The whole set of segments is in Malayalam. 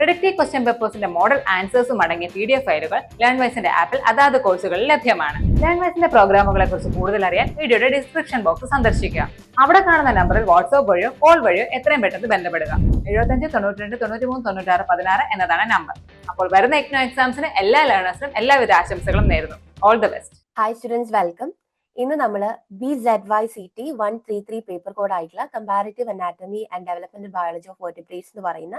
പ്രിഡിക്റ്റീവ് ക്വസ്റ്റ്യൻ പേപ്പേഴ്സിന്റെ മോഡൽ ആൻസേഴ്സും അടങ്ങിയ പി ഡി എഫ് ഫയലുകൾ ലേൺവൈസിന്റെ ആപ്പിൽ അതാത് കോഴ്സുകളിൽ ലഭ്യമാണ്. ലേൺവൈസിന്റെ പ്രോഗ്രാമുകളെ കുറിച്ച് കൂടുതൽ അറിയാൻ വീഡിയോയുടെ ഡിസ്ക്രിപ്ഷൻ ബോക്സ് സന്ദർശിക്കുക. അവിടെ കാണുന്ന നമ്പറിൽ വാട്സ്ആപ്പ് വഴിയോ കോൾ വഴിയോ എത്രയും പെട്ടെന്ന് ബന്ധപ്പെടുക. എഴുപത്തഞ്ച് തൊണ്ണൂറ്റി രണ്ട് തൊണ്ണൂറ്റി മൂന്ന് തൊണ്ണൂറ്റാറ് പതിനാറ് എന്നതാണ് നമ്പർ അപ്പോൾ വരുന്ന എക്നോ എക്സാംസിന് എല്ലാ ലേണേഴ്സിനും എല്ലാവിധ ആശംസകളും നേരുന്നു. All the best hi students welcome ഇന്ന് നമ്മൾ B Z Y C T one three three paper code ആയിട്ടുള്ള comparative anatomy and development biology of vertebrates എന്ന് പറയുന്ന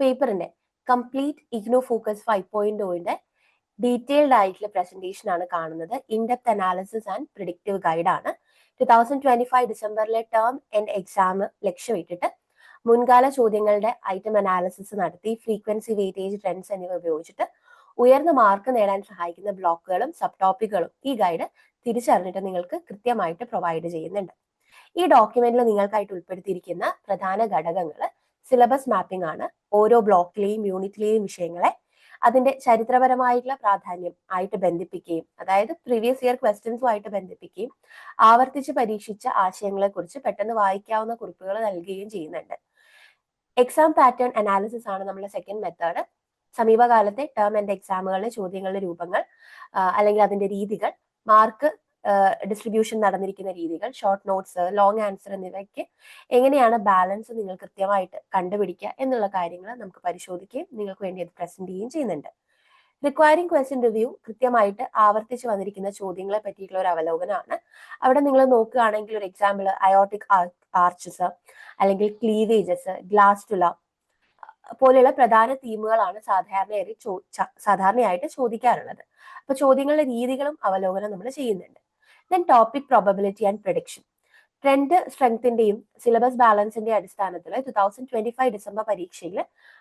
പേപ്പറിന്റെ complete IGNOU focus five point ഓയിന്റെ detailed ആയിട്ടുള്ള പ്രസന്റേഷൻ ആണ് കാണുന്നത്. In depth analysis and predictive guide ആണ്. ടു തൗസൻഡ് ട്വന്റി ഫൈവ് ഡിസംബറിലെ ടേം ആൻഡ് എക്സാം ലക്ഷ്യമിട്ടിട്ട് മുൻകാല ചോദ്യങ്ങളുടെ ഐറ്റം അനാലിസിസ് നടത്തി ഫ്രീക്വൻസി വെയിറ്റേജ് ട്രെൻഡ്സ് എന്നിവ ഉപയോഗിച്ചിട്ട് ഉയർന്ന മാർക്ക് നേടാൻ സഹായിക്കുന്ന ബ്ലോക്കുകളും സബ് ടോപ്പിക്കുകളും ഈ ഗൈഡ് തിരിച്ചറിഞ്ഞിട്ട് നിങ്ങൾക്ക് കൃത്യമായിട്ട് പ്രൊവൈഡ് ചെയ്യുന്നുണ്ട്. ഈ ഡോക്യുമെന്റിൽ നിങ്ങൾക്കായിട്ട് ഉൾപ്പെടുത്തിയിരിക്കുന്ന പ്രധാന ഘടകങ്ങൾ സിലബസ് മാപ്പിംഗ് ആണ്. ഓരോ ബ്ലോക്കിലെയും യൂണിറ്റിലെയും വിഷയങ്ങളെ അതിന്റെ ചരിത്രപരമായിട്ടുള്ള പ്രാധാന്യം ആയിട്ട് ബന്ധിപ്പിക്കുകയും അതായത് പ്രീവിയസ് ഇയർ ക്വസ്റ്റ്യൻസുമായിട്ട് ബന്ധിപ്പിക്കുകയും ആവർത്തിച്ച് പരീക്ഷിച്ച ആശയങ്ങളെ കുറിച്ച് പെട്ടെന്ന് വായിക്കാവുന്ന കുറിപ്പുകൾ നൽകുകയും ചെയ്യുന്നുണ്ട്. എക്സാം പാറ്റേൺ അനാലിസിസ് ആണ് നമ്മുടെ സെക്കൻഡ് മെത്തേഡ് സമീപകാലത്തെ ടേം ആൻഡ് എക്സാമുകളിലെ ചോദ്യങ്ങളുടെ രൂപങ്ങൾ അല്ലെങ്കിൽ അതിന്റെ രീതികൾ മാർക്ക് ഡിസ്ട്രിബ്യൂഷൻ നടന്നിരിക്കുന്ന രീതികൾ ഷോർട്ട് നോട്ട്സ് ലോങ് ആൻസർ എന്നിവയ്ക്ക് എങ്ങനെയാണ് ബാലൻസ് നിങ്ങൾ കൃത്യമായിട്ട് കണ്ടുപിടിക്കുക എന്നുള്ള കാര്യങ്ങൾ നമുക്ക് പരിശോധിക്കുകയും നിങ്ങൾക്ക് വേണ്ടി അത് പ്രസന്റ് ചെയ്യുകയും ചെയ്യുന്നുണ്ട്. റിക്വയറിംഗ് ക്വസ്റ്റ്യൻ റിവ്യൂ കൃത്യമായിട്ട് ആവർത്തിച്ച് വന്നിരിക്കുന്ന ചോദ്യങ്ങളെ പറ്റിയിട്ടുള്ള ഒരു അവലോകനമാണ്. അവിടെ നിങ്ങൾ നോക്കുകയാണെങ്കിൽ ഒരു എക്സാമ്പിൾ അയോട്ടിക് ആർച്ചസ് അല്ലെങ്കിൽ ക്ലീവേജസ് ഗ്ലാസ്റ്റുല പോലെയുള്ള പ്രധാന തീമുകളാണ് സാധാരണയായി സാധാരണയായിട്ട് ചോദിക്കാറുള്ളത്. അപ്പൊ ചോദ്യങ്ങളുടെ രീതികളും അവലോകനം നമ്മൾ ചെയ്യുന്നുണ്ട്. Then topic probability and prediction trend സ്ട്രെങ്തിന്റെയും syllabus ബാലൻസിന്റെ അടിസ്ഥാനത്തിൽ two thousand twenty five December പരീക്ഷയിൽ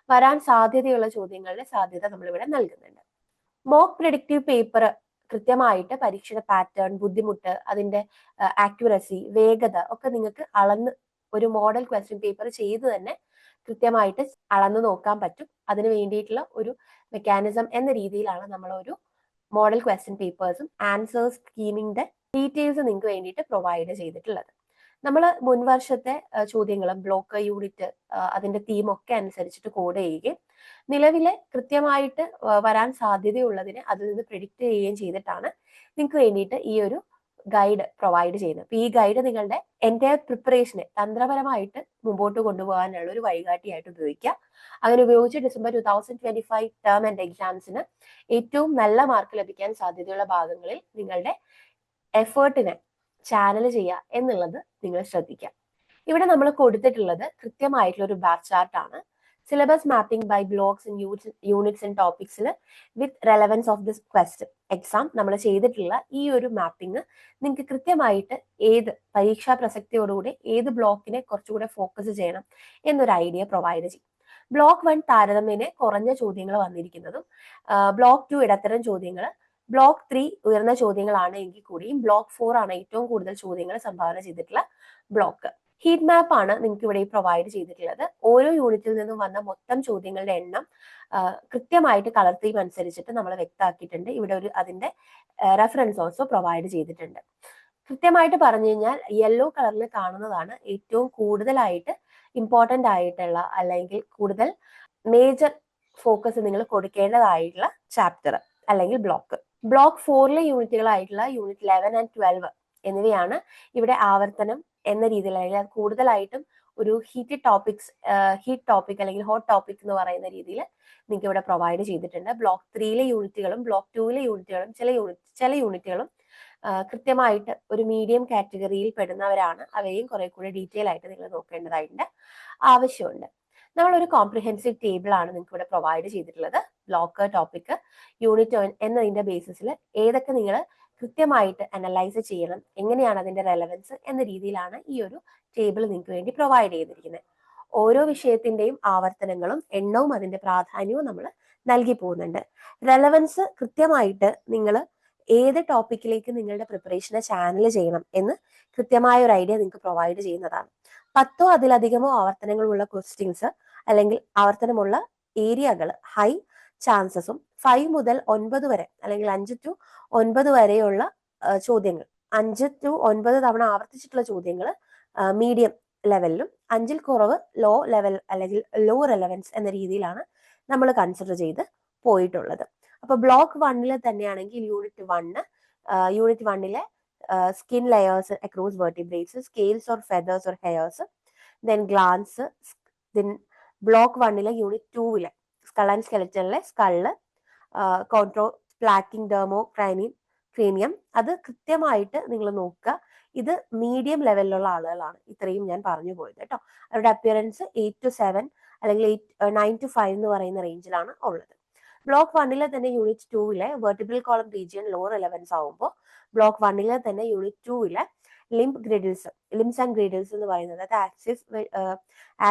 വരാൻ സാധ്യതയുള്ള ചോദ്യങ്ങളുടെ സാധ്യത നമ്മളിവിടെ നൽകുന്നുണ്ട്. മോക്ക് പ്രിഡിക്റ്റീവ് പേപ്പർ കൃത്യമായിട്ട് പരീക്ഷയുടെ പാറ്റേൺ ബുദ്ധിമുട്ട് അതിന്റെ ആക്യുറസി വേഗത ഒക്കെ നിങ്ങൾക്ക് അളന്ന് ഒരു മോഡൽ ക്വസ്റ്റ്യൻ പേപ്പർ ചെയ്ത് തന്നെ കൃത്യമായിട്ട് അളന്ന് നോക്കാൻ പറ്റും. അതിന് വേണ്ടിയിട്ടുള്ള ഒരു മെക്കാനിസം എന്ന രീതിയിലാണ് നമ്മൾ ഒരു മോഡൽ ക്വസ്റ്റ്യൻ പേപ്പേഴ്സും ആൻസേഴ്സ് സ്കീമിന്റെ ഡീറ്റെയിൽസ് നിങ്ങൾക്ക് വേണ്ടിയിട്ട് പ്രൊവൈഡ് ചെയ്തിട്ടുള്ളത്. നമ്മൾ മുൻവർഷത്തെ ചോദ്യങ്ങളും ബ്ലോക്ക് യൂണിറ്റ് അതിന്റെ തീം ഒക്കെ അനുസരിച്ചിട്ട് കോഡ് ചെയ്യുകയും നിലവിലെ കൃത്യമായിട്ട് വരാൻ സാധ്യതയുള്ളതിനെ അതിൽ നിന്ന് പ്രിഡിക്റ്റ് ചെയ്യുകയും ചെയ്തിട്ടാണ് നിങ്ങൾക്ക് വേണ്ടിയിട്ട് ഈ ഒരു ഗൈഡ് പ്രൊവൈഡ് ചെയ്യുന്നത്. അപ്പൊ ഈ ഗൈഡ് നിങ്ങളുടെ എന്റെ പ്രിപ്പറേഷനെ തന്ത്രപരമായിട്ട് മുമ്പോട്ട് കൊണ്ടുപോകാനുള്ള ഒരു വഴികാട്ടിയായിട്ട് ഉപയോഗിക്കുക. അങ്ങനെ ഉപയോഗിച്ച് December two thousand twenty five term and എക്സാംസിന് ഏറ്റവും നല്ല മാർക്ക് ലഭിക്കാൻ സാധ്യതയുള്ള ഭാഗങ്ങളിൽ നിങ്ങളുടെ എഫേർട്ടിനെ ചാനൽ ചെയ്യുക എന്നുള്ളത് നിങ്ങൾ ശ്രദ്ധിക്കുക. ഇവിടെ നമ്മൾ കൊടുത്തിട്ടുള്ളത് കൃത്യമായിട്ടുള്ള ഒരു ബാർ ചാർട്ട് ആണ്. Syllabus mapping by blocks units and ടോപ്പിക്സിൽ with relevance of this question exam നമ്മൾ ചെയ്തിട്ടുള്ള ഈ ഒരു മാപ്പിംഗ് നിങ്ങൾക്ക് കൃത്യമായിട്ട് ഏത് പരീക്ഷാ പ്രസക്തിയോടുകൂടി ഏത് ബ്ലോക്കിനെ കുറച്ചുകൂടെ ഫോക്കസ് ചെയ്യണം എന്നൊരു ഐഡിയ പ്രൊവൈഡ് ചെയ്യും. ബ്ലോക്ക് വൺ താരതമ്യേന കുറഞ്ഞ ചോദ്യങ്ങൾ വന്നിരിക്കുന്നതും ബ്ലോക്ക് ടു ഇടത്തരം ചോദ്യങ്ങൾ ബ്ലോക്ക് ത്രീ ഉയർന്ന ചോദ്യങ്ങളാണ് എങ്കിൽ കൂടിയും ബ്ലോക്ക് ഫോർ ആണ് ഏറ്റവും കൂടുതൽ ചോദ്യങ്ങൾ സംഭാവന ചെയ്തിട്ടുള്ള ബ്ലോക്ക് ഹീറ്റ് മാപ്പ് ആണ് നിങ്ങൾക്ക് ഇവിടെ പ്രൊവൈഡ് ചെയ്തിട്ടുള്ളത്. ഓരോ യൂണിറ്റിൽ നിന്നും വന്ന മൊത്തം ചോദ്യങ്ങളുടെ എണ്ണം കൃത്യമായിട്ട് കളർ തീം അനുസരിച്ചിട്ട് നമ്മൾ വ്യക്തമാക്കിയിട്ടുണ്ട്. ഇവിടെ ഒരു അതിന്റെ റെഫറൻസ് ഓൾസോ പ്രൊവൈഡ് ചെയ്തിട്ടുണ്ട്. കൃത്യമായിട്ട് പറഞ്ഞു കഴിഞ്ഞാൽ യെല്ലോ കളറിൽ കാണുന്നതാണ് ഏറ്റവും കൂടുതലായിട്ട് ഇമ്പോർട്ടന്റ് ആയിട്ടുള്ള അല്ലെങ്കിൽ കൂടുതൽ മേജർ ഫോക്കസ് നിങ്ങൾ കൊടുക്കേണ്ടതായിട്ടുള്ള ചാപ്റ്റർ അല്ലെങ്കിൽ ബ്ലോക്ക് ബ്ലോക്ക് ഫോറിലെ യൂണിറ്റുകളായിട്ടുള്ള യൂണിറ്റ് ലെവൻ ആൻഡ് ട്വൽവ് എന്നിവയാണ് ഇവിടെ ആവർത്തനം എന്ന രീതിയിൽ അല്ലെങ്കിൽ അത് കൂടുതലായിട്ടും ഒരു ഹീറ്റ് ടോപ്പിക്സ് ഹീറ്റ് ടോപ്പിക് അല്ലെങ്കിൽ ഹോട്ട് ടോപ്പിക് എന്ന് പറയുന്ന രീതിയിൽ നിങ്ങൾക്ക് ഇവിടെ പ്രൊവൈഡ് ചെയ്തിട്ടുണ്ട്. ബ്ലോക്ക് ത്രീയിലെ യൂണിറ്റുകളും ബ്ലോക്ക് ടൂവിലെ യൂണിറ്റുകളും ചില യൂണിറ്റ് ചില യൂണിറ്റുകളും കൃത്യമായിട്ട് ഒരു മീഡിയം കാറ്റഗറിയിൽ പെടുന്നവരാണ്. അവയും കുറെ കൂടി ഡീറ്റെയിൽ ആയിട്ട് നിങ്ങൾ നോക്കേണ്ടതായിട്ടുണ്ട്. ആവശ്യമുണ്ട്. നമ്മളൊരു കോംപ്രിഹെൻസീവ് ടേബിൾ ആണ് നിങ്ങൾക്ക് ഇവിടെ പ്രൊവൈഡ് ചെയ്തിട്ടുള്ളത്. ബ്ലോക്ക് ടോപ്പിക് യൂണിറ്റ് എന്നതിന്റെ ബേസിസിൽ ഏതൊക്കെ നിങ്ങൾ കൃത്യമായിട്ട് അനലൈസ് ചെയ്യണം എങ്ങനെയാണ് അതിന്റെ റെലവൻസ് എന്ന രീതിയിലാണ് ഈ ഒരു ടേബിൾ നിങ്ങൾക്ക് വേണ്ടി പ്രൊവൈഡ് ചെയ്തിരിക്കുന്നത് ഓരോ വിഷയത്തിന്റെയും ആവർത്തനങ്ങളും എണ്ണവും അതിന്റെ പ്രാധാന്യവും നമ്മൾ നൽകി പോകുന്നുണ്ട്. റെലവൻസ് കൃത്യമായിട്ട് നിങ്ങൾ ഏത് ടോപ്പിക്കിലേക്ക് നിങ്ങളുടെ പ്രിപ്പറേഷനെ ചാനൽ ചെയ്യണം എന്ന് കൃത്യമായ ഒരു ഐഡിയ നിങ്ങൾക്ക് പ്രൊവൈഡ് ചെയ്യുന്നതാണ്. പത്തോ അതിലധികമോ ആവർത്തനങ്ങളുള്ള ക്വസ്റ്റ്യൻസ് അല്ലെങ്കിൽ ആവർത്തനമുള്ള ഏരിയകൾ ഹൈ ചാൻസസും ഫൈവ് മുതൽ ഒൻപത് വരെ അല്ലെങ്കിൽ അഞ്ച് ടു ഒൻപത് വരെയുള്ള ചോദ്യങ്ങൾ. അഞ്ച് ടു ഒൻപത് തവണ ആവർത്തിച്ചിട്ടുള്ള ചോദ്യങ്ങൾ മീഡിയം ലെവലിലും അഞ്ചിൽ കുറവ് ലോ ലെവൽ അല്ലെങ്കിൽ ലോ റെലവൻസ് എന്ന രീതിയിലാണ് നമ്മൾ കൺസിഡർ ചെയ്ത് പോയിട്ടുള്ളത്. അപ്പൊ ബ്ലോക്ക് വണ്ണിൽ തന്നെയാണെങ്കിൽ യൂണിറ്റ് വണ്ണ് യൂണിറ്റ് വണ്ണിലെ skin layers across vertebrates scales or feathers or hairs then glands then block വണ്ണിലെ യൂണിറ്റ് ടൂവിലെ സ്കൾ ആൻഡ് സ്കെലറ്റനിലെ സ്കൾ കോൺട്രോ പ്ലാക്കിംഗ് ഡെർമോ ക്രൈനിയം ക്രീനിയം അത് കൃത്യമായിട്ട് നിങ്ങൾ നോക്കുക. ഇത് മീഡിയം ലെവലിലുള്ള ആളുകളാണ്. ഇത്രയും ഞാൻ പറഞ്ഞു പോയത് കേട്ടോ. അവരുടെ അപ്പിയറൻസ് എയ്റ്റ് ടു സെവൻ അല്ലെങ്കിൽ എയ്റ്റ് നയൻ ടു ഫൈവ് എന്ന് പറയുന്ന റേഞ്ചിലാണ് ഉള്ളത്. ബ്ലോക്ക് വണ്ണിലെ തന്നെ unit ടൂവിലെ vertebral column region low relevance ആവുമ്പോൾ ബ്ലോക്ക് വണ്ണിലെ തന്നെ unit ടൂവിലെ limb girdles limbs and girdles എന്ന് പറയുന്നത്. അത് axis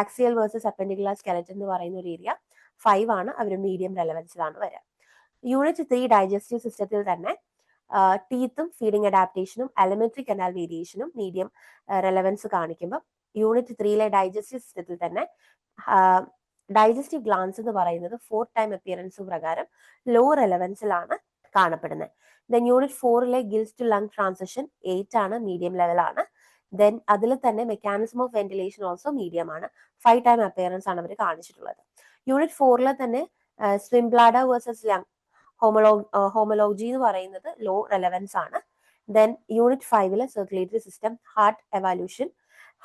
axial versus appendicular skeleton എന്ന് പറയുന്ന ഒരു ഏരിയ. ഫൈവ് ആണ്. അവർ മീഡിയം റെലവൻസിലാണ് വരിക യൂണിറ്റ് ത്രീ ഡൈജസ്റ്റീവ് സിസ്റ്റത്തിൽ തന്നെ ടീത്തും ഫീഡിംഗ് അഡാപ്റ്റേഷനും അലമെന്ററി കനാൽ വേരിയേഷനും മീഡിയം റെലവൻസ് കാണിക്കുമ്പോൾ യൂണിറ്റ് ത്രീയിലെ ഡൈജസ്റ്റീവ് സിസ്റ്റത്തിൽ തന്നെ ഡൈജസ്റ്റീവ് ഗ്ലാൻസ് എന്ന് പറയുന്നത് ഫോർ ടൈം അപ്പിയറൻസ് പ്രകാരം ലോ റെലവൻസിലാണ് കാണപ്പെടുന്നത് then unit ഫോറിലെ gills to lung transition eight ആണ് മീഡിയം ലെവലാണ് ദെൻ അതിൽ തന്നെ mechanism of ventilation also medium ആണ്. ഫൈവ് ടൈം അപ്പിയറൻസ് ആണ് അവർ കാണിച്ചിട്ടുള്ളത്. യൂണിറ്റ് ഫോറിലെ തന്നെ സ്വിംബ്ലാഡ വേഴ്സസ് ലങ് ഹോമലോ ഹോമലോജി എന്ന് പറയുന്നത് ലോ റെലവൻസ് ആണ്. Then unit ഫൈവിലെ circulatory system heart evolution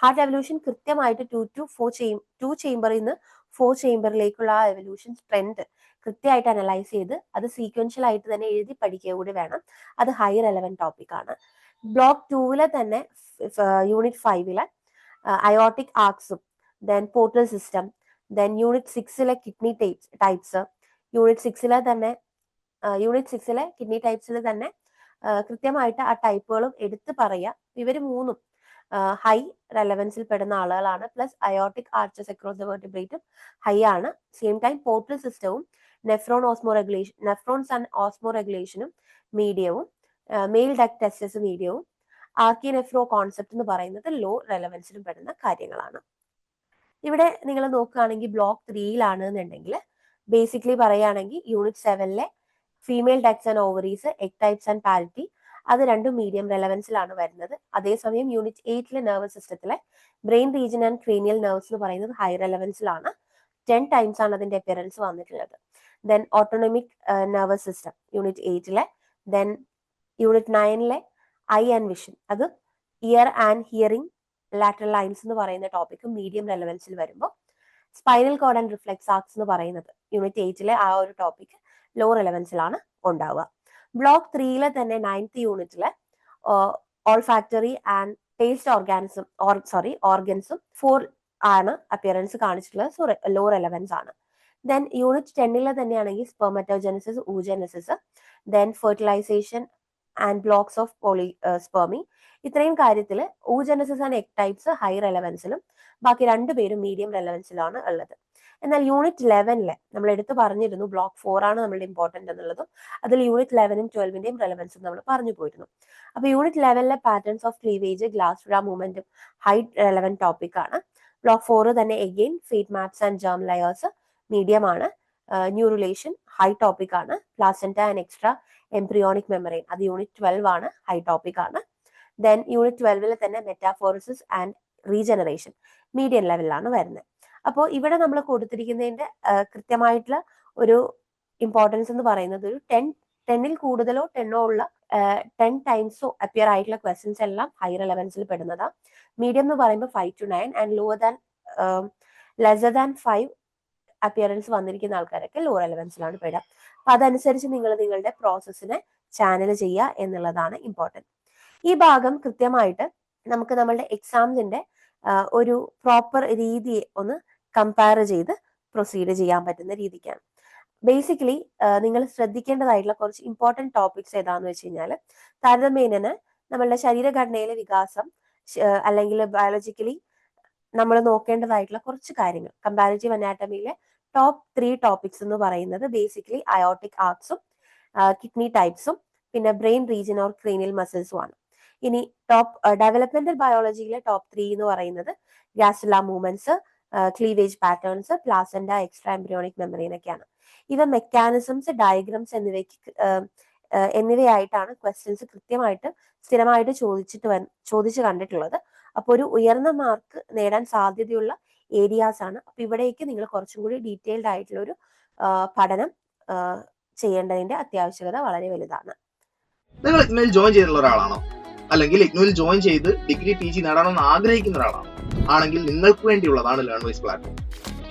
heart evolution കൃത്യമായിട്ട് ടു ടു ഫോർ ചെയ്യും ടു ചേംബറിൽ നിന്ന് ഫോർ ചേംബറിലേക്കുള്ള ആ എവല്യൂഷൻ ട്രെൻഡ് കൃത്യമായിട്ട് അനലൈസ് ചെയ്ത് അത് സീക്വൻഷ്യൽ ആയിട്ട് തന്നെ എഴുതി പഠിക്കുക കൂടി വേണം. അത് ഹൈ റെലവൻ ടോപ്പിക് ആണ്. ബ്ലോക്ക് ടൂവിലെ തന്നെ യൂണിറ്റ് ഫൈവിലെ aortic ആർക്സും then portal system then unit സിക്സിലെ kidney types types unit സിക്സിലെ തന്നെ യൂണിറ്റ് സിക്സിലെ കിഡ്നി ടൈപ്സിൽ തന്നെ കൃത്യമായിട്ട് ആ ടൈപ്പുകളും എടുത്ത് പറയുക. ഇവർ മൂന്നും ഹൈ റെലവൻസിൽ പെടുന്ന ആളുകളാണ്. പ്ലസ് അയോട്ടിക് ആർച്ചസ് അക്രോസ് വെർട്ടിബ്രേറ്റും ഹൈ ആണ്. സെയിം ടൈം പോർട്ടൽ സിസ്റ്റവും nephron Osmo regulation nephrons and Osmo റെഗുലേഷനും മീഡിയവും മെയിൽ ഡക് ടെസ്റ്റസ് മീഡിയവും ആർക്കി നെഫ്രോ കോൺസെപ്റ്റ് എന്ന് പറയുന്നത് ലോ റെലവൻസിലും പെടുന്ന കാര്യങ്ങളാണ്. ഇവിടെ നിങ്ങൾ നോക്കുകയാണെങ്കിൽ ബ്ലോക്ക് ത്രീയിലാണ് എന്നുണ്ടെങ്കിൽ ബേസിക്കലി പറയുകയാണെങ്കിൽ unit സെവനിലെ female ducts and ovaries egg types and parity അത് രണ്ടും മീഡിയം റെലവൻസിലാണ് വരുന്നത്. അതേസമയം യൂണിറ്റ് എയ്റ്റിലെ നെർവസ് സിസ്റ്റത്തിലെ brain region and cranial nerves എന്ന് പറയുന്നത് ഹൈ റെലവൻസിലാണ് ടെൻ ടൈംസ് ആണ് അതിന്റെ അപ്പിയറൻസ് വന്നിട്ടുള്ളത്. Then autonomic nervous system unit എയ്റ്റിലെ then unit നയനിലെ ഐ ആൻഡ് വിഷൻ അത് ear and hearing lateral lines എന്ന് പറയുന്ന ടോപ്പിക്ക് മീഡിയം റെലവൻസിൽ വരുമ്പോൾ spinal cord and reflex arcs എന്ന് പറയുന്നത് യൂണിറ്റ് എയ്റ്റിലെ ആ ഒരു ടോപ്പിക്ക് ലോ റെലവൻസിലാണ് ഉണ്ടാവുക. ബ്ലോക്ക് ത്രീയിലെ തന്നെ നയൻത്ത് യൂണിറ്റിലെ olfactory and taste organism or sorry ഓർഗൻസും four ആണ് അപ്പിയറൻസ് കാണിച്ചിട്ടുള്ളത്. സോ ലോ റെലവൻസ് ആണ്. ദെൻ യൂണിറ്റ് ടെന്നിലെ തന്നെയാണെങ്കിൽ spermatogenesis oogenesis then fertilisation and blocks of polyspermy ഇത്രയും കാര്യത്തിൽ oogenesis and egg types high റെലവൻസിലും ബാക്കി രണ്ടുപേരും മീഡിയം റെലവൻസിലാണ് ഉള്ളത്. എന്നാൽ യൂണിറ്റ് ലെവനിലെ നമ്മൾ എടുത്തു പറഞ്ഞിരുന്നു ബ്ലോക്ക് ഫോർ ആണ് നമ്മളുടെ ഇമ്പോർട്ടന്റ് എന്നുള്ളതും അതിൽ യൂണിറ്റ് ലെവനും ട്വൽവിന്റെയും റെലവൻസും നമ്മൾ പറഞ്ഞു പോയിരുന്നു. അപ്പൊ യൂണിറ്റ് ലെവനിലെ patterns of cleavage gastrula മൂവ്മെന്റും ഹൈ റെലവൻ ടോപ്പിക് ആണ്. ബ്ലോക്ക് ഫോർ തന്നെ again fate maps and germ layers medium ആണ് ന്യൂ റിലേഷൻ ഹൈ ടോപ്പിക് ആണ്. Placenta and extra embryonic membrane അത് യൂണിറ്റ് ട്വൽവ് ആണ് ഹൈ ടോപ്പിക് ആണ്. ദെൻ യൂണിറ്റ് ട്വൽവിൽ തന്നെ മെറ്റാഫോറിസിസ് ആൻഡ് റീജനറേഷൻ മീഡിയം ലെവലിലാണ് വരുന്നത്. അപ്പോൾ ഇവിടെ നമ്മൾ കൊടുത്തിരിക്കുന്നതിന്റെ കൃത്യമായിട്ടുള്ള ഒരു ഇമ്പോർട്ടൻസ് എന്ന് പറയുന്നത് ഒരു ടെൻ ടെന്നിൽ കൂടുതലോ ടെന്നോ ഉള്ള ടെൻ ടൈംസോ അപ്പിയർ ആയിട്ടുള്ള ക്വസ്റ്റ്യൻസ് എല്ലാം ഹൈ റെലവൻസിൽ പെടുന്നതാണ് മീഡിയം എന്ന് പറയുമ്പോൾ five to nine and lower than lesser than five appearance വന്നിരിക്കുന്ന ആൾക്കാരൊക്കെ ലോ റെലവൻസിലാണ് പെടുക. അപ്പൊ അതനുസരിച്ച് നിങ്ങൾ നിങ്ങളുടെ പ്രോസസ്സിനെ ചാനൽ ചെയ്യുക എന്നുള്ളതാണ് ഇമ്പോർട്ടന്റ് ഈ ഭാഗം കൃത്യമായിട്ട് നമുക്ക് നമ്മളുടെ എക്സാംസിന്റെ ഒരു പ്രോപ്പർ രീതിയെ ഒന്ന് കമ്പയർ ചെയ്ത് പ്രൊസീഡ് ചെയ്യാൻ പറ്റുന്ന രീതിക്കാണ്. ബേസിക്കലി നിങ്ങൾ ശ്രദ്ധിക്കേണ്ടതായിട്ടുള്ള കുറച്ച് ഇമ്പോർട്ടന്റ് ടോപ്പിക്സ് ഏതാന്ന് വെച്ച് കഴിഞ്ഞാൽ താരതമ്യേന നമ്മളുടെ ശരീരഘടനയിലെ വികാസം അല്ലെങ്കിൽ ബയോളജിക്കലി നമ്മൾ നോക്കേണ്ടതായിട്ടുള്ള കുറച്ച് കാര്യങ്ങൾ. കമ്പാരിറ്റീവ് അനാറ്റമിയിലെ ടോപ്പ് ത്രീ ടോപ്പിക്സ് എന്ന് പറയുന്നത് ബേസിക്കലി അയോട്ടിക് ആർട്സും കിഡ്നി ടൈപ്സും പിന്നെ ബ്രെയിൻ റീജിയൻ ഓർ ക്രീനിയൽ മസിൽസും ആണ്. ഇനി ടോപ്പ് ഡെവലപ്മെന്റൽ ബയോളജിയിലെ ടോപ്പ് ത്രീ എന്ന് പറയുന്നത് gastrula movements cleavage patterns placenta extra embryonic memory എന്നൊക്കെയാണ്. ഇവ മെക്കാനിസംസ് ഡയഗ്രംസ് എന്നിവയ്ക്ക് എന്നിവയായിട്ടാണ് ക്വസ്റ്റ്യൻസ് കൃത്യമായിട്ട് സ്ഥിരമായിട്ട് ചോദിച്ചിട്ട് ചോദിച്ചു കണ്ടിട്ടുള്ളത്. അപ്പോൾ ഒരു ഉയർന്ന മാർക്ക് നേടാൻ സാധ്യതയുള്ള ഏരിയാസ് ആണ്. അപ്പോൾ ഇവിടേക്ക് നിങ്ങൾ കുറച്ചും കൂടി ഡീറ്റെയിൽഡ് ആയിട്ടുള്ള ഒരു പഠനം ചെയ്യേണ്ടതിന്റെ അത്യാവശ്യകത വളരെ വലുതാണ്. നിങ്ങൾ ഇഗ്നോയിൽ ജോയിൻ ചെയ്തിട്ടുള്ള ഒരാളാണോ? അല്ലെങ്കിൽ ഇഗ്നോയിൽ ജോയിൻ ചെയ്ത് ഡിഗ്രി പി ജി നേടാനെന്ന് ആഗ്രഹിക്കുന്ന ഒരാളാണോ? ആണെങ്കിൽ നിങ്ങൾക്ക് വേണ്ടിയുള്ളതാണ് ലേൺ വൈസ് പ്ലാറ്റ്ഫോം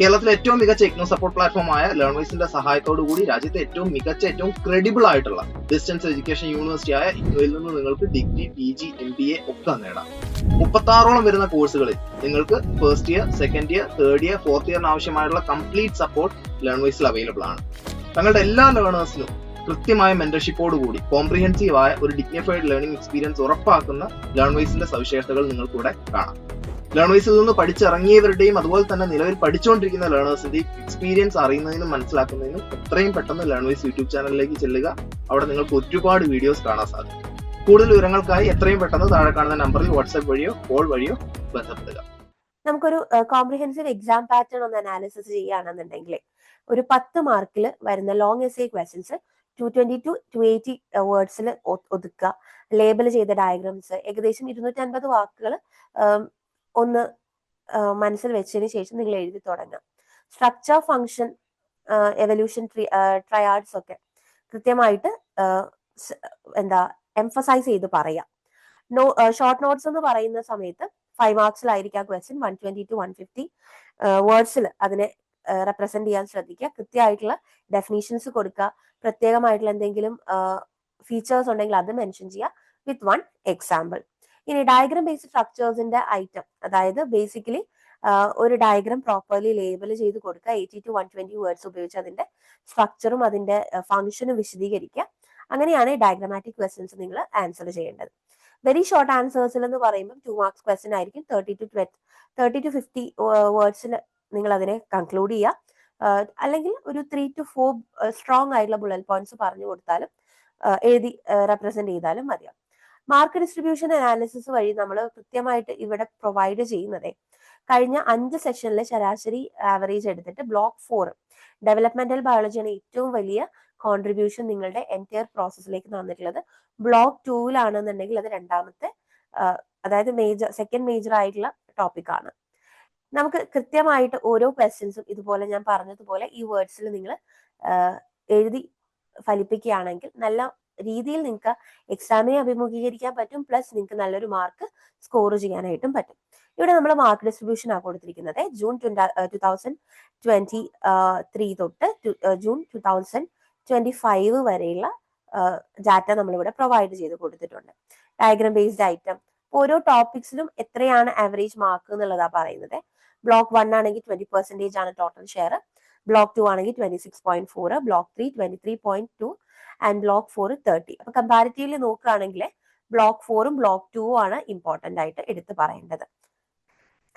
കേരളത്തിലെ ഏറ്റവും മികച്ച ഇഗ്നോ സപ്പോർട്ട് പ്ലാറ്റ്ഫോമായ ലേൺവൈസിന്റെ സഹായത്തോടു കൂടി രാജ്യത്തെ ഏറ്റവും മികച്ച ഏറ്റവും ക്രെഡിബിൾ ആയിട്ടുള്ള ഡിസ്റ്റൻസ് എഡ്യൂക്കേഷൻ യൂണിവേഴ്സിറ്റി ആയ ഇഗ്നോയിൽ നിന്ന് നിങ്ങൾക്ക് degree P G M B A ഒക്കെ നേടാം. മുപ്പത്താറോളം വരുന്ന കോഴ്സുകളിൽ നിങ്ങൾക്ക് first year second year third year fourth ഇയറിന് ആവശ്യമായിട്ടുള്ള കംപ്ലീറ്റ് സപ്പോർട്ട് ലേൺവൈസിൽ അവൈലബിൾ ആണ്. തങ്ങളുടെ എല്ലാ ലേണേഴ്സിനും കൃത്യമായ മെന്റർഷിപ്പോട് കൂടി കോംപ്രിഹെൻസീവ് ആയ ഒരു ഡിഗ്നിഫൈഡ് ലേണിംഗ് എക്സ്പീരിയൻസ് ഉറപ്പാക്കുന്ന ലേൺവൈസിന്റെ സവിശേഷതകൾ നിങ്ങൾക്കിവിടെ കാണാം. ലേൺവൈസിൽ നിന്ന് പഠിച്ചിറങ്ങിയവരുടെയും അതുപോലെ തന്നെ നിലവിൽ പഠിച്ചുകൊണ്ടിരിക്കുന്ന ലേണേഴ്സിന്റെയും എക്സ്പീരിയൻസ് അറിയുന്നതിനും മനസ്സിലാക്കുന്നതിനും എത്രയും പെട്ടെന്ന് ലേണേഴ്സ് യൂട്യൂബ് ചാനലിലേക്ക് ചെല്ലുക. അവിടെ നിങ്ങൾക്ക് ഒരുപാട് വീഡിയോസ് കാണാൻ സാധിക്കും. കൂടുതൽ വിവരങ്ങൾക്കായി എത്രയും പെട്ടെന്ന് താഴെ കാണുന്ന നമ്പറിൽ വാട്സാപ്പ് വഴിയോ കോൾ വഴിയോ ബന്ധപ്പെടുക. നമുക്കൊരു കോംപ്രിഹെൻസീവ് എക്സാം പാറ്റേൺ ഒന്ന് അനാലിസിസ് ചെയ്യുകയാണെന്നുണ്ടെങ്കിൽ ഒരു പത്ത് മാർക്കിൽ വരുന്ന long S A questions two twenty to two eighty വേർഡ്സിൽ ഒതുക്കുക. ലേബൽ ചെയ്ത ഡയഗ്രാംസ് ഏകദേശം ഇരുന്നൂറ്റി അൻപത് വാക്കുകൾ ഒന്ന് മനസ്സിൽ വെച്ചതിന് ശേഷം നിങ്ങൾ എഴുതി തുടങ്ങാം സ്ട്രക്ചർ ഫങ്ഷൻ എവല്യൂഷൻ ട്രയാഡ്സ് ഒക്കെ കൃത്യമായിട്ട് എന്താ എംഫസൈസ് ചെയ്ത് പറയാം നോ ഷോർട്ട് നോട്ട്സ് എന്ന് പറയുന്ന സമയത്ത് five മാർക്സിലായിരിക്കാം question one twenty to one fifty വേർഡ്സിൽ അതിനെ റെപ്രസെന്റ് ചെയ്യാൻ ശ്രദ്ധിക്കുക. കൃത്യമായിട്ടുള്ള ഡെഫിനീഷൻസ് കൊടുക്കുക. പ്രത്യേകമായിട്ടുള്ള എന്തെങ്കിലും ഫീച്ചേഴ്സ് ഉണ്ടെങ്കിൽ അത് മെൻഷൻ ചെയ്യുക. വിത്ത് വൺ എക്സാമ്പിൾ ഇനി ഡയഗ്രാം ബേസ്ഡ് സ്ട്രക്ചേഴ്സിന്റെ ഐറ്റം അതായത് ബേസിക്കലി ഒരു ഡയഗ്രാം പ്രോപ്പർലി ലേബൽ ചെയ്ത് കൊടുക്കുക. Eighty to one twenty words ഉപയോഗിച്ച് അതിന്റെ സ്ട്രക്ചറും അതിന്റെ ഫംഗ്ഷനും വിശദീകരിക്കുക. അങ്ങനെയാണ് ഡയഗ്രമാറ്റിക് ക്വസ്റ്റ്യൻസ് നിങ്ങൾ ആൻസർ ചെയ്യേണ്ടത്. വെരി ഷോർട്ട് ആൻസേഴ്സിൽ എന്ന് പറയുമ്പോൾ ടു മാർക്സ് ക്വസ്റ്റ്യൻ ആയിരിക്കും. Thirty to twelve thirty to fifty വേർഡ്സിൽ നിങ്ങൾ അതിനെ കൺക്ലൂഡ് ചെയ്യുക. അല്ലെങ്കിൽ ഒരു ത്രീ ടു ഫോർ സ്ട്രോങ് ആയിട്ടുള്ള ബുള്ളറ്റ് പോയിന്റ്സ് പറഞ്ഞു കൊടുത്താലും എഴുതി റെപ്രസെന്റ് ചെയ്താലും മതിയാവും. മാർക്ക് ഡിസ്ട്രിബ്യൂഷൻ അനാലിസിസ് വഴി നമ്മൾ കൃത്യമായിട്ട് ഇവിടെ പ്രൊവൈഡ് ചെയ്യുന്നത്. കഴിഞ്ഞ അഞ്ച് സെഷനിലെ ശരാശരി ആവറേജ് എടുത്തിട്ട് ബ്ലോക്ക് ഫോർ ഡെവലപ്മെന്റൽ ബയോളജിയാണ് ഏറ്റവും വലിയ കോൺട്രിബ്യൂഷൻ നിങ്ങളുടെ എന്റയർ പ്രോസസ്സിലേക്ക് തന്നിട്ടുള്ളത്. ബ്ലോക്ക് ടൂവിലാണെന്നുണ്ടെങ്കിൽ അത് രണ്ടാമത്തെ അതായത് മേജർ സെക്കൻഡ് മേജർ ആയിട്ടുള്ള ടോപ്പിക് ആണ്. നമുക്ക് കൃത്യമായിട്ട് ഓരോ ക്വസ്റ്റ്യൻസും ഇതുപോലെ ഞാൻ പറഞ്ഞതുപോലെ ഈ വേർഡ്സിൽ നിങ്ങൾ എഴുതി ഫലിപ്പിക്കുകയാണെങ്കിൽ നല്ല രീതിയിൽ നിങ്ങൾക്ക് എക്സാമിനെ അഭിമുഖീകരിക്കാൻ പറ്റും. പ്ലസ് നിങ്ങൾക്ക് നല്ലൊരു മാർക്ക് സ്കോർ ചെയ്യാനായിട്ടും പറ്റും. ഇവിടെ നമ്മൾ മാർക്ക് ഡിസ്ട്രിബ്യൂഷൻ ആണ് കൊടുത്തിരിക്കുന്നത്. June two thousand twenty three തൊട്ട് June two thousand twenty five വരെയുള്ള ഡാറ്റ നമ്മളിവിടെ പ്രൊവൈഡ് ചെയ്ത് കൊടുത്തിട്ടുണ്ട്. ഡയഗ്രാം ബേസ്ഡ് ഐറ്റം ഓരോ ടോപ്പിക്സിലും എത്രയാണ് ആവറേജ് മാർക്ക് എന്നുള്ളതാ പറയുന്നത്. ബ്ലോക്ക് വൺ ആണെങ്കിൽ ട്വന്റി പെർസെന്റേജ് ആണ് ടോട്ടൽ ഷെയർ ബ്ലോക്ക് ടു ആണെങ്കിൽ twenty six point four block three twenty three point two and block four thirty അപ്പൊ കമ്പാരിറ്റീവ്ലി നോക്കുകയാണെങ്കിൽ ബ്ലോക്ക് ഫോറും ബ്ലോക്ക് ടൂവും ആണ് ഇമ്പോർട്ടന്റ് ആയിട്ട് എടുത്തു പറയേണ്ടത്.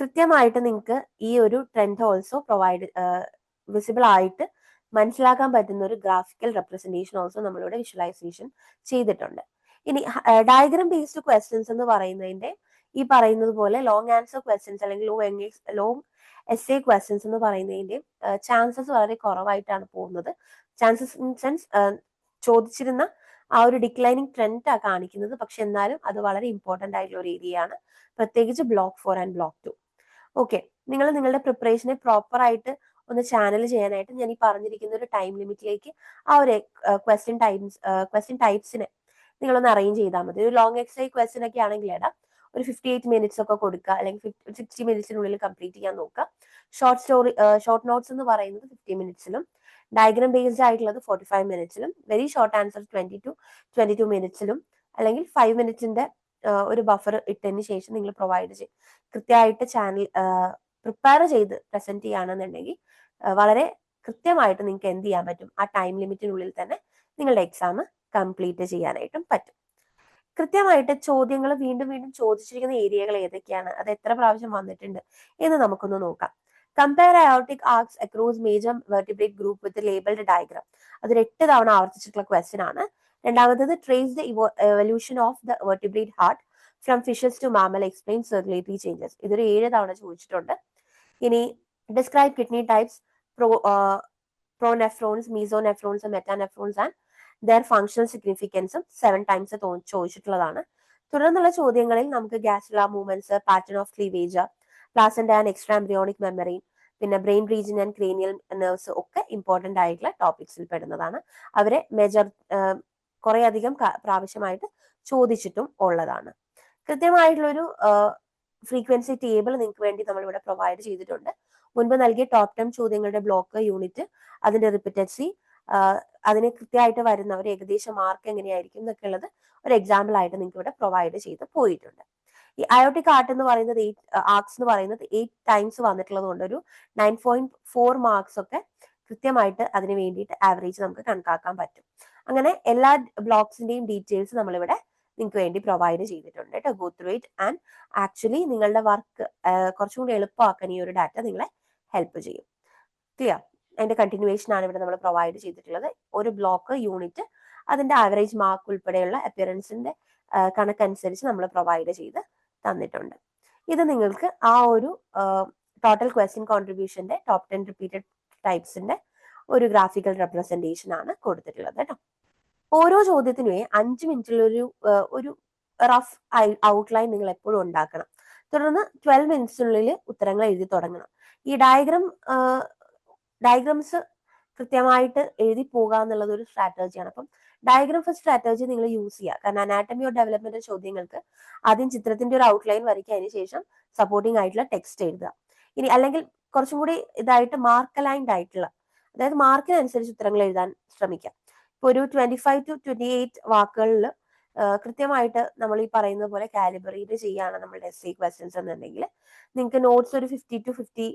കൃത്യമായിട്ട് നിങ്ങൾക്ക് ഈ ഒരു ട്രെൻഡ് ഓൾസോ പ്രൊവൈഡ് വിസിബിൾ ആയിട്ട് മനസ്സിലാക്കാൻ പറ്റുന്ന ഒരു ഗ്രാഫിക്കൽ റെപ്രസെന്റേഷൻ ഓൾസോ നമ്മളിവിടെ വിഷ്വലൈസേഷൻ ചെയ്തിട്ടുണ്ട്. ഇനി ഡയഗ്രാം ബേസ്ഡ് ക്വസ്റ്റ്യൻസ് എന്ന് പറയുന്നതിന്റെ ഈ പറയുന്നത് പോലെ ലോങ് ആൻസർ ക്വസ്റ്റ്യൻസ് അല്ലെങ്കിൽ ലോ എങ് ലോങ് എസ് എ ക്വസ്റ്റ്യൻസ് എന്ന് പറയുന്നതിന്റെ ചാൻസസ് വളരെ കുറവായിട്ടാണ് പോകുന്നത്. ചാൻസസ് ഇൻ സെൻസ് ചോദിച്ചിരുന്ന ആ ഒരു ഡിക്ലൈനിങ് ട്രെൻഡ് ആ കാണിക്കുന്നത്. പക്ഷെ എന്നാലും അത് വളരെ ഇമ്പോർട്ടന്റ് ആയിട്ടുള്ള ഒരു ഏരിയ ആണ്. പ്രത്യേകിച്ച് block four and block two okay നിങ്ങൾ നിങ്ങളുടെ പ്രിപ്പറേഷനെ പ്രോപ്പർ ആയിട്ട് ഒന്ന് ചാനൽ ചെയ്യാനായിട്ട് ഞാൻ ഈ പറഞ്ഞിരിക്കുന്ന ഒരു ടൈം ലിമിറ്റിലേക്ക് ആ ഒരു ക്വസ്റ്റ്യൻ ടൈംസ് ക്വസ്റ്റ്യൻ ടൈപ്സിനെ നിങ്ങളൊന്ന് അറേഞ്ച് ചെയ്താൽ മതി. ഒരു ലോങ് എക്സൈ ക്വസ്റ്റ്യൻ ഒക്കെ ആണെങ്കിൽ ഇടാം ഒരു ഫിഫ്റ്റി എയ്റ്റ് മിനിറ്റ്സ് ഒക്കെ കൊടുക്കുക. അല്ലെങ്കിൽ സിക്സ്റ്റി മിനിറ്റ്സിനുള്ളിൽ കംപ്ലീറ്റ് ചെയ്യാൻ നോക്കുക. ഷോർട്ട് സ്റ്റോറി ഷോർട്ട് നോട്ട്സ് എന്ന് പറയുന്നത് ഫിഫ്റ്റി മിനിറ്റ്സിലും ഡയഗ്രാം ബേസ്ഡ് ആയിട്ടുള്ളത് forty five മിനിറ്റ്സിലും very short answer twenty to twenty two മിനിറ്റ്സിലും അല്ലെങ്കിൽ ഫൈവ് മിനിറ്റ്സിന്റെ ഒരു ബഫർ ഇട്ടതിന് ശേഷം നിങ്ങൾ പ്രൊവൈഡ് ചെയ്യും കൃത്യമായിട്ട് ചാനൽ പ്രിപ്പയർ ചെയ്ത് പ്രസന്റ് ചെയ്യുകയാണെന്നുണ്ടെങ്കിൽ വളരെ കൃത്യമായിട്ട് നിങ്ങൾക്ക് എന്ത് ചെയ്യാൻ പറ്റും? ആ ടൈം ലിമിറ്റിനുള്ളിൽ തന്നെ നിങ്ങളുടെ എക്സാം കംപ്ലീറ്റ് ചെയ്യാനായിട്ടും പറ്റും. കൃത്യമായിട്ട് ചോദ്യങ്ങൾ വീണ്ടും വീണ്ടും ചോദിച്ചിരിക്കുന്ന ഏരിയകൾ ഏതൊക്കെയാണ്? അത് എത്ര പ്രാവശ്യം വന്നിട്ടുണ്ട്? എന്ന് നമുക്കൊന്ന് നോക്കാം. Compare aortic arcs across major vertebrate group with labelled diagram അതൊരു എട്ട് തവണ ആവർത്തിച്ചിട്ടുള്ള ക്വസ്റ്റ്യൻ ആണ്. രണ്ടാമത്തത് trace the evolution of the vertebrate heart from fishes to mammal explain circulatory changes ഇതൊരു ഏഴ് തവണ ചോദിച്ചിട്ടുണ്ട്. ഇനി describe kidney types pro pronephros mesonephros metanephros and their functional സിഗ്നിഫിക്കൻസും seven times ചോദിച്ചിട്ടുള്ളതാണ്. തുടർന്നുള്ള ചോദ്യങ്ങളിൽ നമുക്ക് gastrula movements pattern of cleavage placenta and extra embryonic memory പിന്നെ brain region and cranial nerves ഒക്കെ ഇമ്പോർട്ടന്റ് ആയിട്ടുള്ള ടോപ്പിക്സിൽ പെടുന്നതാണ്. അവരെ മേജർ കുറെ അധികം പ്രാവശ്യമായിട്ട് ചോദിച്ചിട്ടും ഉള്ളതാണ്. കൃത്യമായിട്ടുള്ളൊരു ഫ്രീക്വൻസി ടേബിൾ നിങ്ങൾക്ക് വേണ്ടി നമ്മൾ ഇവിടെ പ്രൊവൈഡ് ചെയ്തിട്ടുണ്ട്. മുൻപ് നൽകിയ ടോപ്പ് ടെൻ ചോദ്യങ്ങളുടെ ബ്ലോക്ക് യൂണിറ്റ് അതിന്റെ റിപ്പിറ്റൻസി അതിനെ കൃത്യമായിട്ട് വരുന്ന ഏകദേശം മാർക്ക് എങ്ങനെയായിരിക്കും എന്നൊക്കെ ഉള്ളത് ഒരു എക്സാമ്പിൾ ആയിട്ട് നിങ്ങൾക്ക് ഇവിടെ പ്രൊവൈഡ് ചെയ്ത് പോയിട്ടുണ്ട്. ഈ അയോട്ടിക് ആർട്ട് എന്ന് പറയുന്നത് എയ്റ്റ് ആർട്സ് എന്ന് പറയുന്നത് എയ്റ്റ് ടൈംസ് വന്നിട്ടുള്ളത് കൊണ്ട് ഒരു നയൻ പോയിന്റ് ഫോർ മാർക്സ് ഒക്കെ കൃത്യമായിട്ട് അതിന് വേണ്ടിയിട്ട് ആവറേജ് നമുക്ക് കണക്കാക്കാൻ പറ്റും. അങ്ങനെ എല്ലാ ബ്ലോക്സിന്റെയും ഡീറ്റെയിൽസ് നമ്മളിവിടെ നിങ്ങൾക്ക് വേണ്ടി പ്രൊവൈഡ് ചെയ്തിട്ടുണ്ട് കേട്ടോ go through it and actually നിങ്ങളുടെ വർക്ക് കുറച്ചും കൂടി എളുപ്പമാക്കാൻ ഈ ഒരു ഡാറ്റ നിങ്ങളെ ഹെൽപ്പ് ചെയ്യും. ക്ലിയർ അതിന്റെ കണ്ടിന്യൂവേഷൻ ആണ് ഇവിടെ നമ്മൾ പ്രൊവൈഡ് ചെയ്തിട്ടുള്ളത്. ഒരു ബ്ലോക്ക് യൂണിറ്റ് അതിന്റെ ആവറേജ് മാർക്ക് ഉൾപ്പെടെയുള്ള അപ്പിയറൻസിന്റെ കണക്കനുസരിച്ച് നമ്മൾ പ്രൊവൈഡ് ചെയ്ത് തന്നിട്ടുണ്ട്. ഇത് നിങ്ങൾക്ക് ആ ഒരു ടോട്ടൽ ക്വസ്റ്റ്യൻ കോൺട്രിബ്യൂഷന്റെ ടോപ്പ് ടെൻ റിപ്പീറ്റഡ് ടൈപ്സിന്റെ ഒരു ഗ്രാഫിക്കൽ റെപ്രസെന്റേഷൻ ആണ് കൊടുത്തിട്ടുള്ളത് കേട്ടോ ഓരോ ചോദ്യത്തിനുമേ അഞ്ച് മിനിറ്റിലൊരു ഒരു റഫ് ഔട്ട്ലൈൻ നിങ്ങൾ എപ്പോഴും ഉണ്ടാക്കണം. തുടർന്ന് ട്വൽവ് മിനിറ്റ്സിനുള്ളിൽ ഉത്തരങ്ങൾ എഴുതി തുടങ്ങണം. ഈ ഡയഗ്രാം ഡയഗ്രാംസ് കൃത്യമായിട്ട് എഴുതി പോകുക എന്നുള്ളത് ഒരു സ്ട്രാറ്റജിയാണ് അപ്പം ഡയഗ്രാം ഫസ്റ്റ് സ്ട്രാറ്റജി നിങ്ങൾ യൂസ് ചെയ്യുക കാരണം അനാറ്റമി ഓർ ഡെവലപ്മെന്റ് ചോദ്യങ്ങൾക്ക് ആദ്യം ചിത്രത്തിന്റെ ഒരു ഔട്ട്ലൈൻ വരയ്ക്കുക. അതിന് ശേഷം സപ്പോർട്ടിംഗ് ആയിട്ടുള്ള ടെക്സ്റ്റ് എഴുതുക. ഇനി അല്ലെങ്കിൽ കുറച്ചും കൂടി ഇതായിട്ട് മാർക്ക് അലൈൻഡ് ആയിട്ടുള്ള അതായത് മാർക്കിനനുസരിച്ച് ഉത്തരങ്ങൾ എഴുതാൻ ശ്രമിക്കാം. ഇപ്പൊ ഒരു twenty five to twenty eight വാക്കുകളിൽ കൃത്യമായിട്ട് നമ്മൾ ഈ പറയുന്ന പോലെ കാലിബറേറ്റ് ചെയ്യാണ് നമ്മുടെ എസ് സി ക്വസ്റ്റ്യൻസ് എന്നുണ്ടെങ്കിൽ. നിങ്ങൾക്ക് നോട്ട്സ് ഒരു fifty to fifty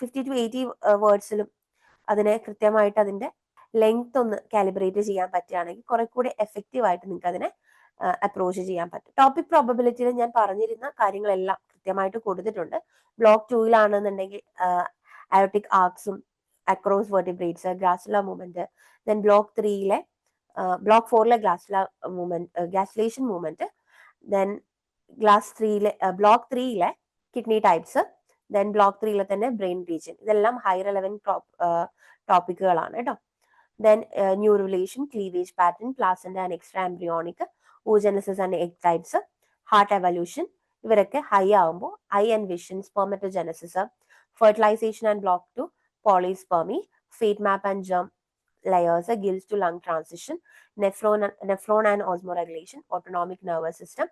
fifty to eighty വേർഡ്സിലും അതിനെ കൃത്യമായിട്ട് അതിന്റെ ലെങ്ത് ഒന്ന് കാലിബ്രേറ്റ് ചെയ്യാൻ പറ്റുകയാണെങ്കിൽ കുറെ കൂടി എഫക്റ്റീവ് ആയിട്ട് നിങ്ങൾക്ക് അതിനെ അപ്രോച്ച് ചെയ്യാൻ പറ്റും. ടോപ്പിക് പ്രോബബിലിറ്റിയിൽ ഞാൻ പറഞ്ഞിരുന്ന കാര്യങ്ങളെല്ലാം കൃത്യമായിട്ട് കൊടുത്തിട്ടുണ്ട്. ബ്ലോക്ക് ടൂയിലാണെന്നുണ്ടെങ്കിൽ aortic ആർക്സും across vertebrates gastrula movement then block ത്രീയിലെ block ഫോറിലെ gastrula movement gastrulation movement then glass ത്രീയിലെ ബ്ലോക്ക് ത്രീയിലെ കിഡ്നി ടൈപ്സ് ദെൻ ബ്ലോക്ക് ത്രീയിലെ തന്നെ ബ്രെയിൻ റീജിയൻ ഇതെല്ലാം ഹൈ റെലവൻ ടോപ്പിക്കുകളാണ് കേട്ടോ then neurulation cleavage pattern placenta and extra embryonic oogenesis and egg types heart evolution ഇവരൊക്കെ ഹൈ ആവുമ്പോൾ eye and vision spermatogenesis fertilisation and block to polyspermy fate map and germ layers gills to lung transition nephron nephron and osmoregulation autonomic nervous system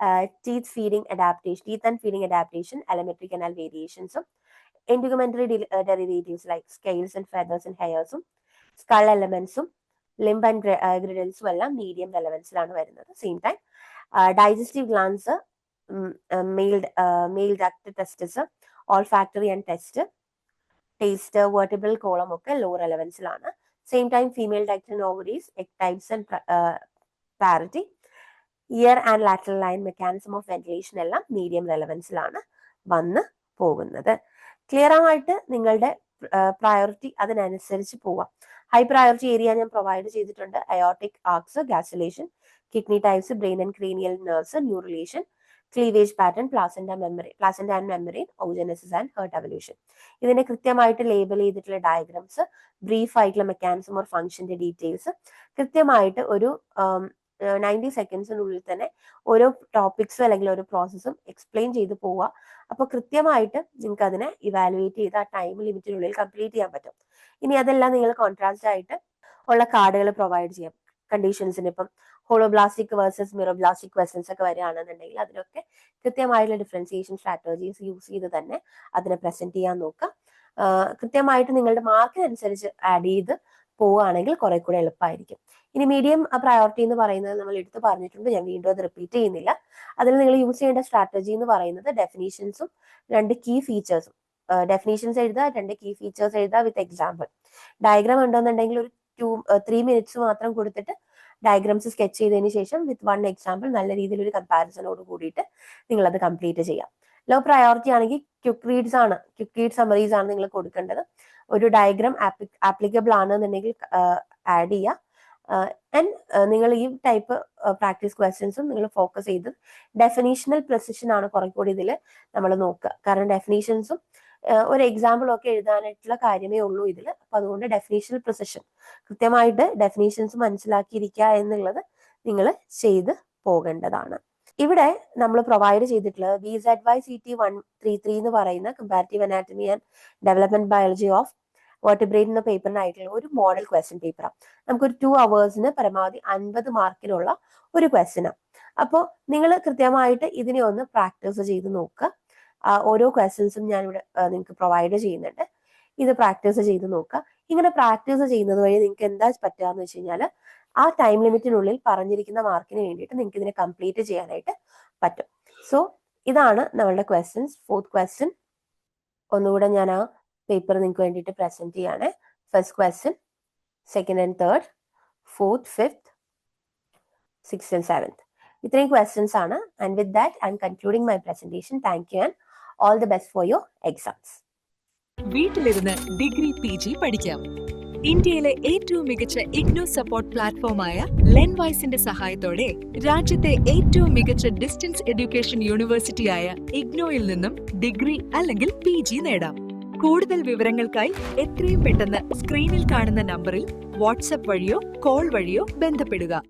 uh, teeth feeding adaptation teeth and feeding adaptation alimentary canal variations integumentary de- uh, derivatives like scales and feathers and എലമെന്റ്സും ലിംബ് ആൻഡ് ഗ്രിഡൽസും എല്ലാം മീഡിയം റെലവൻസിലാണ് വരുന്നത്. Same time digestive glands male male duct testes olfactory and test taste vertebral column ഒക്കെ low റെലവൻസിലാണ് same time female and ovaries egg types and parity ear and lateral line mechanism of ventilation എല്ലാം മീഡിയം റെലവൻസിലാണ് വന്ന് പോകുന്നത്. ക്ലിയർ ആയിട്ട് നിങ്ങളുടെ പ്രയോറിറ്റി അതിനനുസരിച്ച് പോവാം. ഹൈ പ്രയോറിറ്റി ഏരിയ ഞാൻ പ്രൊവൈഡ് ചെയ്തിട്ടുണ്ട്. Aortic arcs gastrulation kidney types brain and cranial nerves neurulation cleavage pattern placenta memory placenta and memory oogenesis and heart evolution ഇതിനെ കൃത്യമായിട്ട് ലേബൽ ചെയ്തിട്ടുള്ള ഡയഗ്രാംസ് ബ്രീഫ് ആയിട്ടുള്ള മെക്കാനിസം ഓർ ഫംഗ്ഷന്റെ ഡീറ്റെയിൽസ് കൃത്യമായിട്ട് ഒരു നയന്റി സെക്കൻഡ്സിനുള്ളിൽ തന്നെ ഓരോ ടോപ്പിക്സും അല്ലെങ്കിൽ ഓരോ പ്രോസസ്സും എക്സ്പ്ലെയിൻ ചെയ്ത് പോവുക. അപ്പോൾ കൃത്യമായിട്ട് നിങ്ങൾക്ക് അതിനെ ഇവാലുവേറ്റ് ചെയ്ത് ആ ടൈം ലിമിറ്റിനുള്ളിൽ കംപ്ലീറ്റ് ചെയ്യാൻ പറ്റും. ഇനി അതെല്ലാം നിങ്ങൾ കോൺട്രാസ്റ്റ് ആയിട്ട് ഉള്ള കാർഡുകൾ പ്രൊവൈഡ് ചെയ്യാം. കണ്ടീഷൻസിന് ഇപ്പം ഹോളോബ്ലാസ്റ്റിക് വേഴ്സസ് മിറോബ്ലാസ്റ്റിക് ക്വസ്റ്റൻസ് ഒക്കെ വരികയാണെന്നുണ്ടെങ്കിൽ അതിനൊക്കെ കൃത്യമായിട്ടുള്ള ഡിഫറൻസിയേഷൻ സ്ട്രാറ്റജീസ് യൂസ് ചെയ്ത് തന്നെ അതിനെ പ്രസന്റ് ചെയ്യാൻ നോക്കുക. കൃത്യമായിട്ട് നിങ്ങളുടെ മാർക്കിനനുസരിച്ച് ആഡ് ചെയ്ത് പോവുകയാണെങ്കിൽ കുറെ കൂടെ എളുപ്പമായിരിക്കും ഇനി മീഡിയം പ്രയോറിറ്റി എന്ന് പറയുന്നത് നമ്മൾ എടുത്ത് പറഞ്ഞിട്ടുണ്ട്. ഞാൻ വീണ്ടും അത് റിപ്പീറ്റ് ചെയ്യുന്നില്ല. അതിൽ നിങ്ങൾ യൂസ് ചെയ്യേണ്ട സ്ട്രാറ്റജി എന്ന് പറയുന്നത് ഡെഫിനീഷൻസും രണ്ട് കീ ഫീച്ചേഴ്സും ഡെഫിനേഷൻസ് എഴുതുക രണ്ട് കീ ഫീച്ചേഴ്സ് എഴുതുക വിത്ത് എക്സാമ്പിൾ ഡയഗ്രാം ഉണ്ടെന്നുണ്ടെങ്കിൽ ഒരു ടു ത്രീ മിനിറ്റ്സ് മാത്രം കൊടുത്തിട്ട് ഡയഗ്രാംസ് സ്കെച്ച് ചെയ്തതിന് ശേഷം വിത്ത് വൺ എക്സാമ്പിൾ നല്ല രീതിയിൽ ഒരു കമ്പാരിസണോട് കൂടിയിട്ട് നിങ്ങൾ അത് കംപ്ലീറ്റ് ചെയ്യാം. ലോ പ്രയോറിറ്റി ആണെങ്കിൽ ക്യുക്ക് റീഡ്സ് ആണ്. ക്യുക്ക് റീഡ് സമറീസ് ആണ് നിങ്ങൾ കൊടുക്കേണ്ടത്. ഒരു ഡയഗ്രാം ആപ്ലിക്കബിൾ ആണെന്നുണ്ടെങ്കിൽ ആഡ് ചെയ്യുക. ആൻഡ് നിങ്ങൾ ഈ ടൈപ്പ് പ്രാക്ടീസ് ക്വസ്റ്റ്യൻസും നിങ്ങൾ ഫോക്കസ് ചെയ്ത് ഡെഫിനീഷണൽ പ്രസിഷൻ ആണ് കുറെ കൂടി ഇതിൽ നമ്മൾ നോക്കുക. കാരണം ഡെഫിനീഷൻസും ഒരു എക്സാമ്പിളും ഒക്കെ എഴുതാനായിട്ടുള്ള കാര്യമേ ഉള്ളൂ ഇതിൽ അപ്പൊ അതുകൊണ്ട് ഡെഫിനീഷണൽ പ്രസിഷൻ കൃത്യമായിട്ട് ഡെഫിനീഷൻസ് മനസ്സിലാക്കിയിരിക്കുക എന്നുള്ളത് നിങ്ങൾ ചെയ്ത് പോകേണ്ടതാണ്. ഇവിടെ നമ്മൾ പ്രൊവൈഡ് ചെയ്തിട്ടുള്ളത് B Z Y C T one three three എന്ന് പറയുന്ന comparative anatomy and development biology of vertebrate എന്ന പേപ്പറിനായിട്ടുള്ള ഒരു മോഡൽ ക്വസ്റ്റ്യൻ പേപ്പറാണ് നമുക്കൊരു ടു അവേഴ്സിന് പരമാവധി അൻപത് മാർക്കിനുള്ള ഒരു ക്വസ്റ്റ്യനാണ് അപ്പോൾ നിങ്ങൾ കൃത്യമായിട്ട് ഇതിനെ ഒന്ന് പ്രാക്ടീസ് ചെയ്ത് നോക്കുക ഓരോ ക്വസ്റ്റ്യൻസും ഞാനിവിടെ നിങ്ങൾക്ക് പ്രൊവൈഡ് ചെയ്യുന്നുണ്ട്. ഇത് പ്രാക്ടീസ് ചെയ്ത് നോക്കുക ഇങ്ങനെ പ്രാക്ടീസ് ചെയ്യുന്നത് വഴി നിങ്ങൾക്ക് എന്താ പറ്റുക എന്ന് വെച്ച് കഴിഞ്ഞാൽ ആ ടൈം ലിമിറ്റിനുള്ളിൽ പറഞ്ഞിരിക്കുന്ന മാർക്കിന് വേണ്ടിയിട്ട് നിങ്ങൾക്ക് ഇതിനെ കംപ്ലീറ്റ് ചെയ്യാനായിട്ട് പറ്റും. സോ ഇതാണ് നമ്മളുടെ ക്വസ്റ്റ്യൻസ് ഫോർത്ത് ക്വസ്റ്റ്യൻ ഒന്നുകൂടെ ഞാൻ ആ പേപ്പർ നിങ്ങൾക്ക് വേണ്ടിയിട്ട് പ്രസന്റ് ചെയ്യാണ്. First question second and third fourth fifth six and seventh ഇത്രയും ക്വസ്റ്റ്യൻസ് ആണ്. And with that I'm concluding my presentation thank you and all the best for your exams വീട്ടിലിരുന്ന് ഡിഗ്രി പി ജി പഠിക്കാം. ഇന്ത്യയിലെ ഏറ്റവും മികച്ച ഇഗ്നോ സപ്പോർട്ട് പ്ലാറ്റ്ഫോമായ ലെൻവൈസിന്റെ സഹായത്തോടെ രാജ്യത്തെ ഏറ്റവും മികച്ച ഡിസ്റ്റൻസ് എഡ്യൂക്കേഷൻ യൂണിവേഴ്സിറ്റിയായ ഇഗ്നോയിൽ നിന്നും ഡിഗ്രി അല്ലെങ്കിൽ പി നേടാം. കൂടുതൽ വിവരങ്ങൾക്കായി എത്രയും പെട്ടെന്ന് സ്ക്രീനിൽ കാണുന്ന നമ്പറിൽ വാട്സപ്പ് വഴിയോ കോൾ വഴിയോ ബന്ധപ്പെടുക.